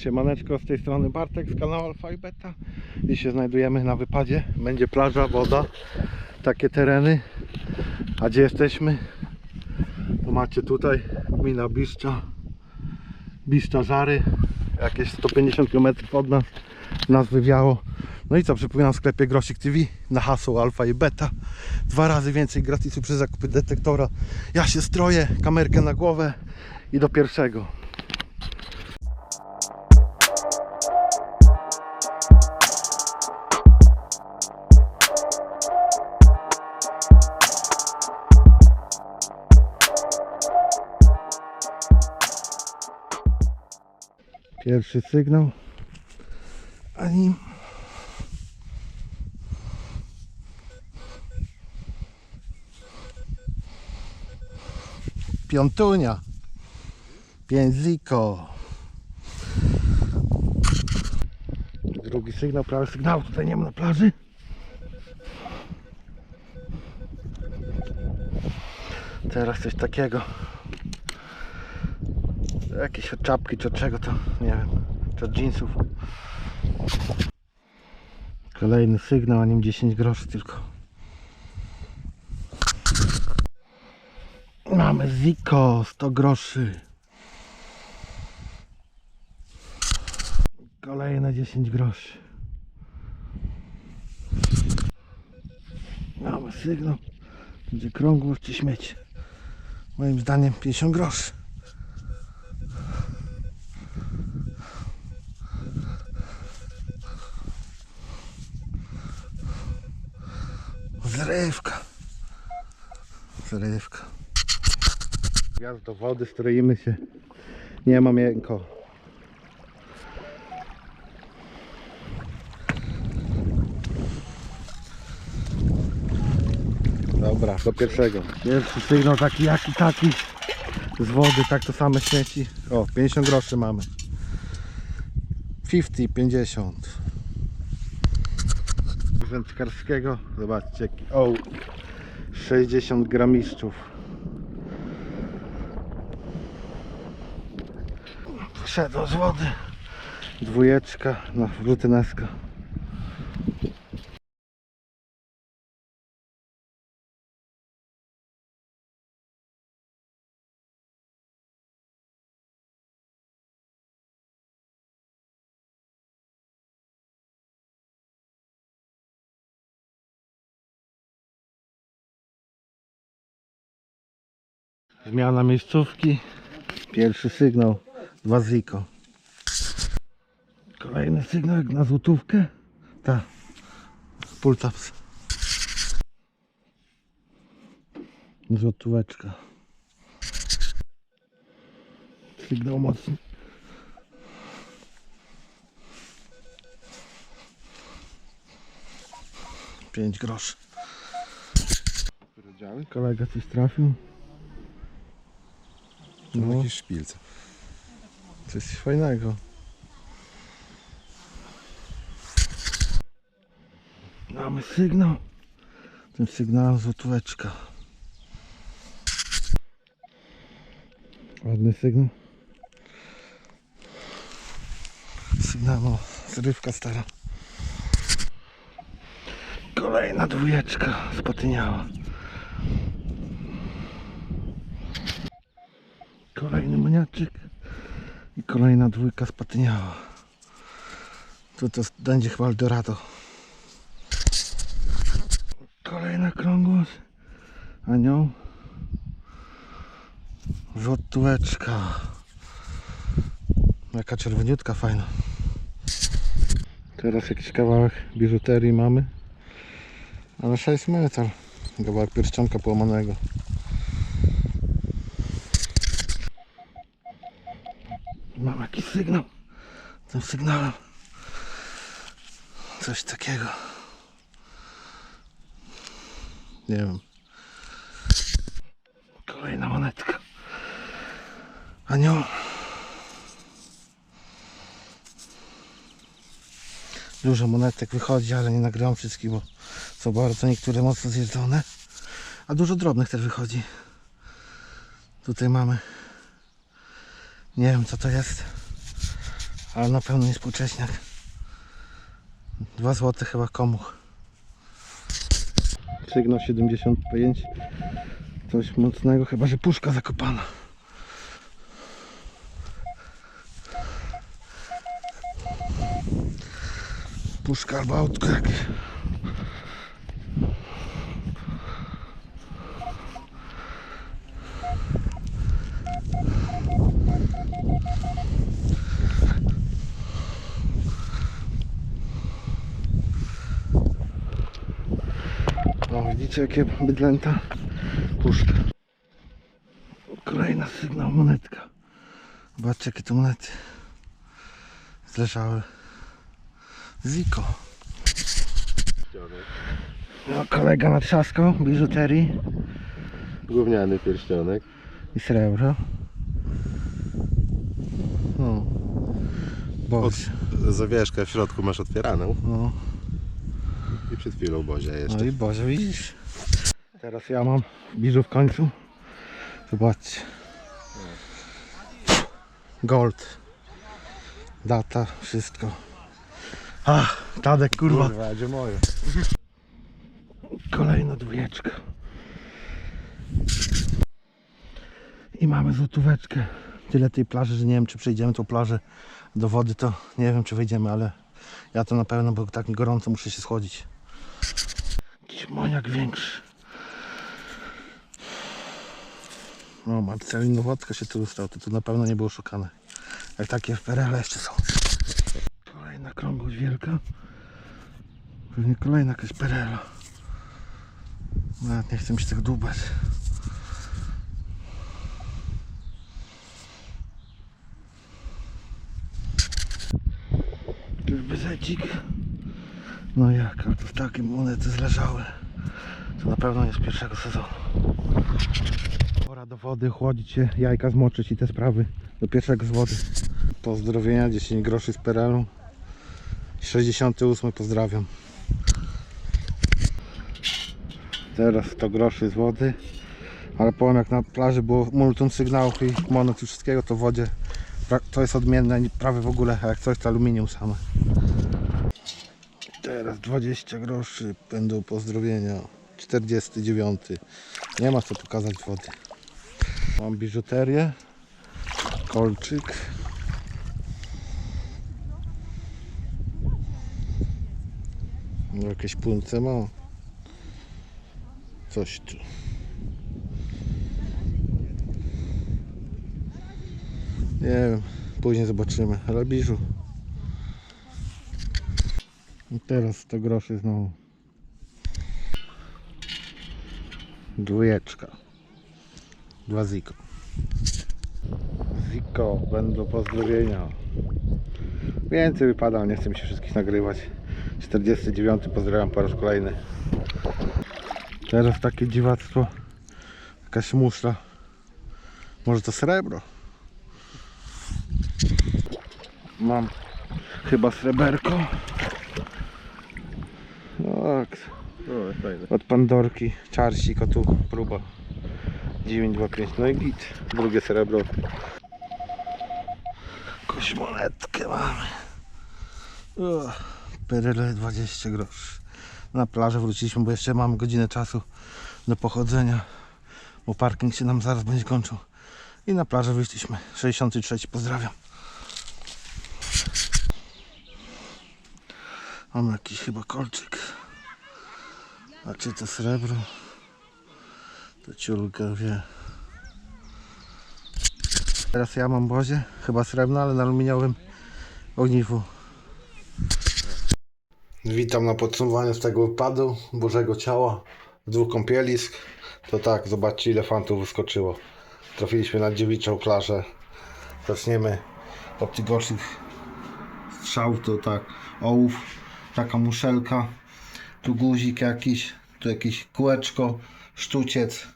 siemaneczko, z tej strony Bartek z kanału Alfa i Beta. Dziś się znajdujemy na wypadzie, będzie plaża, woda, takie tereny. A gdzie jesteśmy? To macie tutaj gmina Biszcza, Biszcza Żary, jakieś 150 km od nas, nas wywiało. No i co, przypominam w sklepie Grosik TV na hasło Alfa i Beta. Dwa razy więcej gratisu przy zakupie detektora. Ja się stroję, kamerkę na głowę i do pierwszego. Pierwszy sygnał. Ani. Piątunia. Pięć ziko. Drugi sygnał, prawy sygnał. Tutaj nie ma na plaży. Teraz coś takiego. Jakieś od czapki czy od czego to nie wiem. Czy od jeansów. Kolejny sygnał, a nim 10 groszy tylko. Mamy Ziko 100 groszy. Kolejne 10 groszy. Mamy sygnał. Będzie krągłość czy śmieć. Moim zdaniem 50 groszy. Zrywka. Zrywka. Wjazd do wody, stroimy się. Nie ma miękko. Dobra, do pierwszego. Pierwszy sygnał taki jaki taki. Z wody, tak to same śmieci. O, 50 groszy mamy. 50, 50. Wędkarskiego. Zobaczcie jaki. O, 60 gramiszczów. Wszedł z wody. Dwójeczka na rutyneska. Zmiana miejscówki. Pierwszy sygnał. Dwa ziko. Kolejny sygnał jak na złotówkę. Ta. Pultaps. Złotóweczka. Sygnał mocny. Pięć groszy. Kolega coś trafił. No. Jakiś szpilce. coś fajnego. Mamy sygnał. Tym sygnałem złotóweczka. Ładny sygnał. Sygnał, zrywka stara. Kolejna dwójeczka spotyniała. Kolejny maniaczyk. I kolejna dwójka spatyniała. Tu to będzie chyba Eldorado. Kolejna krągłość. Anioł. Złotóweczka. Jaka czerwoniutka fajna. Teraz jakiś kawałek biżuterii mamy. Ale 6 metal. Kawałek pierścionka połamanego. Jakiś sygnał. Tym sygnałem. Coś takiego. Nie wiem. Kolejna monetka. Anioł. Dużo monetek wychodzi, ale nie nagrywam wszystkich, bo są bardzo niektóre mocno zjedzone. A dużo drobnych też wychodzi. Tutaj mamy nie wiem co to jest, Ale na pewno jest półcześniak. 2 zł chyba komuch. Sygnał 75. Coś mocnego, chyba że puszka zakopana. Puszka albo autko jakieś. O, widzicie jakie bydlęta? Puszka. Kolejna sygnał monetka. Zobaczcie jakie to monety. Zleżały. Ziko. No, kolega natrzaskał biżuterii Gówniany pierścionek. i srebro. No. Boże. Zawieszkę w środku masz otwieraną No. I przed chwilą Bozia jeszcze. No i Boże, widzisz? Teraz ja mam biżu w końcu. Zobaczcie. Gold. Data, wszystko. Ach, Tadek, kurwa. a gdzie moje? Kolejna dwójeczka. I mamy złotóweczkę. Tyle tej plaży, że nie wiem czy przejdziemy tą plażę do wody, to nie wiem czy wejdziemy, ale ja to na pewno, bo tak mi gorąco muszę się schłodzić. Jakiś moniak większy. No, Marcelino Wodka się tu stał, to tu na pewno nie było szukane. Jak takie w jeszcze są. Kolejna krągłość wielka. Pewnie kolejna jakaś PRL. Nawet nie chcę mi się tego dłubać. Czyżby zecik? No jak, to w takie monety zleżały. To na pewno nie z pierwszego sezonu. Pora do wody, chłodzić się, jajka zmoczyć i te sprawy. Do pierwszego z wody. Pozdrowienia, 10 groszy z Perelu. 68 pozdrawiam. Teraz 100 groszy z wody. Ale powiem jak na plaży było multum sygnałów i monet i wszystkiego, to w wodzie to jest odmienne, prawie w ogóle, jak coś to aluminium same. Teraz 20 groszy będą pozdrowienia. 49. Nie ma co pokazać wody. Mam biżuterię. Kolczyk. Jakieś punce mam. Coś tu. Nie wiem, później zobaczymy, ale biżu. I teraz 100 groszy znowu. Dwójeczka. Dwa ziko. Ziko, będą pozdrowienia. Więcej wypada, nie chcę mi się wszystkich nagrywać. 49 pozdrawiam po raz kolejny. Teraz takie dziwactwo. Jakaś muszla. Może to srebro? Mam chyba sreberko. Tak. No, fajne. Od Pandorki. Czarsik, o tu próba. 925. No i git. Drugie srebro. Jakąś monetkę mamy. Perele 20 groszy. Na plażę wróciliśmy, bo jeszcze mamy godzinę czasu do pochodzenia. Bo parking się nam zaraz będzie kończył. I na plażę wyszliśmy. 63 pozdrawiam. Mamy jakiś chyba kolczyk. A czy to srebro? To ciulka wie. Teraz ja mam bozie, chyba srebrne, ale na aluminiowym ogniwu. Witam na podsumowaniu z tego wypadu Bożego Ciała w dwóch kąpielisk. To tak, zobaczcie ile fantów wyskoczyło. Trafiliśmy na dziewiczą plażę. Zaczniemy od tych gorszych strzałów, to tak, ołów, taka muszelka, tu guzik jakiś, tu jakieś kółeczko, sztuciec,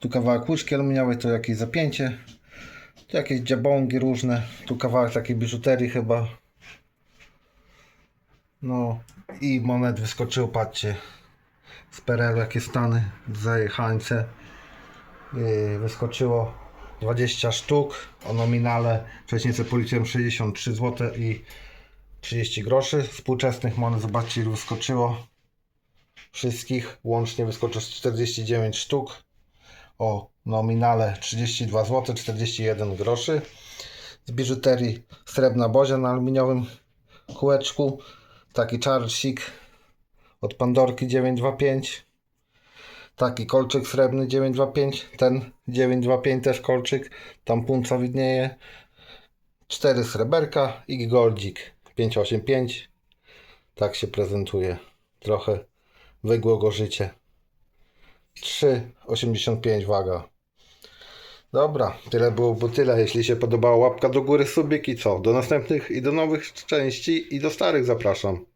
tu kawałek łyżki aluminiowej, tu jakieś zapięcie, tu jakieś dziabągi różne, tu kawałek takiej biżuterii chyba. No i monet wyskoczył, patrzcie, z Perelu jakie stany, zajechańce. Yy, wyskoczyło 20 sztuk. O nominale wcześniej sobie policzyłem 63 zł i 30 groszy. Współczesnych monet, zobaczcie ile wyskoczyło. Wszystkich łącznie wyskoczyło 49 sztuk. O nominale 32 zł 41 groszy. Z biżuterii srebrna bozia na aluminiowym kółeczku. Taki czarcik od Pandorki 925. Taki kolczyk srebrny 925. Ten 925 też kolczyk. Tam punca widnieje. 4 sreberka i goldzik 585. Tak się prezentuje. Trochę wygło go życie. 3,85 waga. Dobra, tyle byłoby tyle. Jeśli się podobała łapka do góry, subik i co? Do następnych i do nowych części i do starych zapraszam.